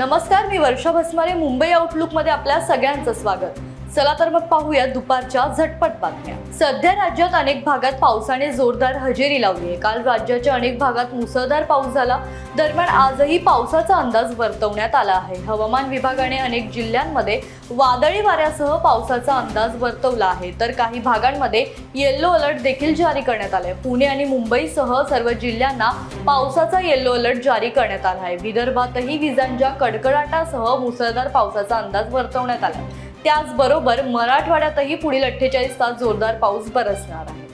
नमस्कार मी वर्षा भस्मारे मुंबई आउटलुकमध्ये आपल्या सगळ्यांचं स्वागत. चला तर मग पाहूया दुपारच्या झटपट बातम्या. सध्या राज्यात अनेक भागात पावसाने जोरदार हजेरी लावली आहे. काल राज्याच्या अनेक भागात मुसळधार पाऊस झाला. दरम्यान आजही पावसाचा अंदाज वर्तवण्यात आला आहे. हवामान विभागाने अनेक जिल्ह्यांमध्ये वादळी वाऱ्यासह पावसाचा अंदाज वर्तवला आहे. तर काही भागांमध्ये येल्लो अलर्ट देखील जारी करण्यात आलाय. पुणे आणि मुंबईसह सर्व जिल्ह्यांना पावसाचा येल्लो अलर्ट जारी करण्यात आला आहे. विदर्भातही विजांच्या कडकडाटासह मुसळधार पावसाचा अंदाज वर्तवण्यात आला त्याचबरोबर मराठवाड्यातही पुढील अठ्ठेचाळीस तास जोरदार पाऊस बरसणार आहे.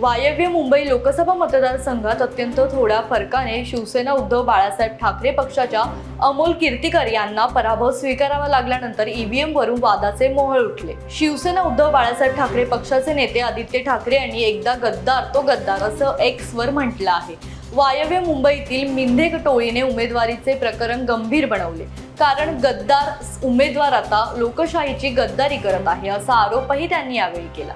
वायव्य मुंबई लोकसभा मतदारसंघात अत्यंत थोड्या फरकाने शिवसेना उद्धव बाळासाहेब ठाकरे पक्षाच्या अमोल कीर्तीकर यांना पराभव स्वीकारावा लागल्यानंतर ईव्हीएम वरून वादाचे मोहळ उठले. शिवसेना उद्धव बाळासाहेब ठाकरे पक्षाचे नेते आदित्य ठाकरे यांनी एकदा गद्दार तो गद्दार असं एक्स वर म्हटलं आहे. वायव्य मुंबईतील मिंधे टोळीने उमेदवारीचे प्रकरण गंभीर बनवले. कारण गद्दार उमेदवार आता लोकशाहीची गद्दारी करत आहे असा आरोपही त्यांनी यावेळी केला.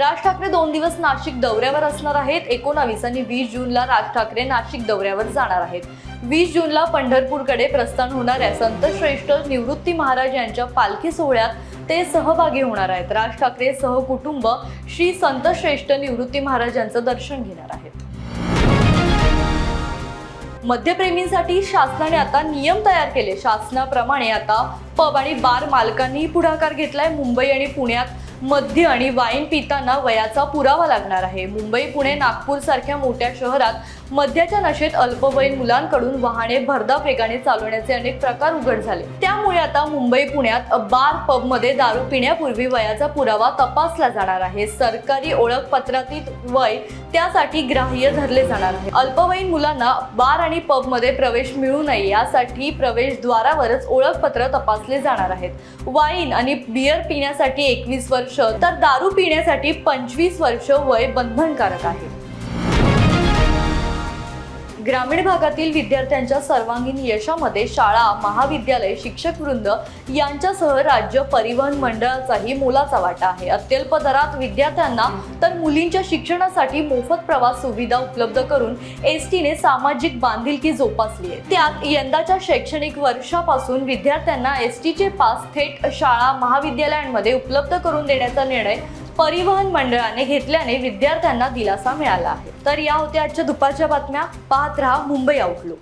राज ठाकरे दोन दिवस नाशिक दौऱ्यावर असणार आहेत. एकोणावीस आणि वीस जूनला राज ठाकरे नाशिक दौऱ्यावर जाणार आहेत. वीस जूनला पंढरपूरकडे प्रस्थान होणाऱ्या संतश्रेष्ठ निवृत्ती महाराज यांच्या पालखी सोहळ्यात ते सहभागी होणार आहेत. राज ठाकरे सहकुटुंब श्री संत श्रेष्ठ निवृत्ती महाराजांचं दर्शन घेणार आहेत. मद्यप्रेमींसाठी शासनाने आता नियम तयार केले. शासनाप्रमाणे आता पब आणि बार मालकांनी पुढाकार घेतलाय. मुंबई आणि पुण्यात मद्य आणि वाईन पिताना वयाचा पुरावा लागणार आहे. मुंबई पुणे नागपूर सारख्या मोठ्या शहरात मद्याच्या नशेत अल्पवयीन मुलांकडून वाहने भरधाव वेगाने चालवण्याचे अनेक प्रकार उघड झाले. त्यामुळे आता मुंबई पुण्यात बार पबमध्ये दारू पिण्यापूर्वी वयाचा पुरावा तपासला जाणार आहे. सरकारी ओळखपत्रातील वय त्यासाठी ग्राह्य धरले जाणार आहे. अल्पवयीन मुलांना बार आणि पबमध्ये प्रवेश मिळू नये यासाठी प्रवेशद्वारावरच ओळखपत्र तपासले जाणार आहेत. वाईन आणि बियर पिण्यासाठी एकवीस वर्ष तर दारू पिण्यासाठी पंचवीस वर्ष वय बंधनकारक आहे. ग्रामीण भागातील विद्यार्थ्यांच्या सर्वांगीण यशामध्ये शाळा महाविद्यालय शिक्षक वृंद यांच्यासह राज्य परिवहन मंडळाचाही मोलाचा वाटा आहे. अत्यल्प दरात विद्यार्थ्यांना तर मुलींच्या शिक्षणासाठी मोफत प्रवास सुविधा उपलब्ध करून एस टीने सामाजिक बांधिलकी जोपासली आहे. त्यात यंदाच्या शैक्षणिक वर्षापासून विद्यार्थ्यांना एस टीचे पास थेट शाळा महाविद्यालयांमध्ये उपलब्ध करून देण्याचा निर्णय परिवहन मंडळाने घेतल्याने विद्यार्थ्यांना दिलासा मिळाला आहे. तर या होत्या आजच्या दुपारच्या बातम्या. पाहत राहा मुंबई आउटलुक